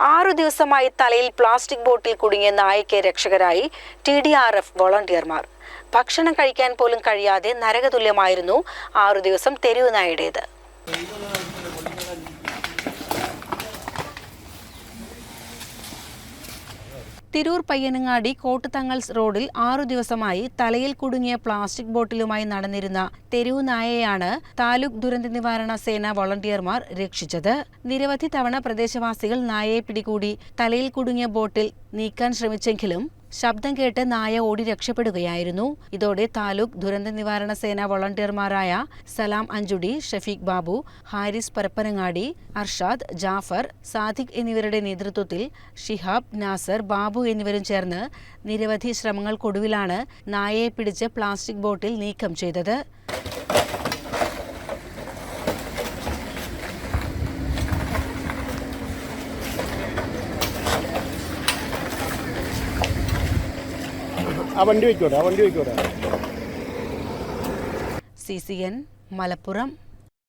ആറു ദിവസമായി തലയിൽ പ്ലാസ്റ്റിക് ബോട്ടിൽ കുടുങ്ങിയ നായയ്ക്ക് രക്ഷകരായി ടി ഡി ആർ എഫ് വോളണ്ടിയർമാർ. ഭക്ഷണം കഴിക്കാൻ പോലും കഴിയാതെ നരകതുല്യമായിരുന്നു ആറു ദിവസം തെരുവ് നായയുടേത്. തിരൂർ പയ്യനങ്ങാടി കോട്ടുതങ്ങൾസ് റോഡിൽ ആറു ദിവസമായി തലയിൽ കുടുങ്ങിയ പ്ലാസ്റ്റിക് ബോട്ടിലുമായി നടന്നിരുന്ന തെരുവു നായയാണ് താലൂക്ക് ദുരന്ത നിവാരണ സേന വോളണ്ടിയർമാർ രക്ഷിച്ചത്. നിരവധി തവണ പ്രദേശവാസികൾ നായയെ പിടികൂടി തലയിൽ കുടുങ്ങിയ ബോട്ടിൽ നീക്കാൻ ശ്രമിച്ചെങ്കിലും ശബ്ദം കേട്ട് നായ ഓടി രക്ഷപ്പെടുകയായിരുന്നു. ഇതോടെ താലൂക്ക് ദുരന്ത നിവാരണ സേന വോളണ്ടിയർമാരായ സലാം അഞ്ചുടി ഷഫീഖ് ബാബു ഹാരിസ് പരപ്പനങ്ങാടി അർഷാദ് ജാഫർ സാദിഖ് എന്നിവരുടെ നേതൃത്വത്തിൽ ഷിഹാബ് നാസർ ബാബു എന്നിവരും ചേർന്ന് നിരവധി ശ്രമങ്ങൾക്കൊടുവിലാണ് നായയെ പിടിച്ച് പ്ലാസ്റ്റിക് ബോട്ടിൽ നീക്കം ചെയ്തത്. ആ വണ്ടി വയ്ക്കോട്ടെ ആ വണ്ടി വയ്ക്കോട്ടെ സി സി എൻ മലപ്പുറം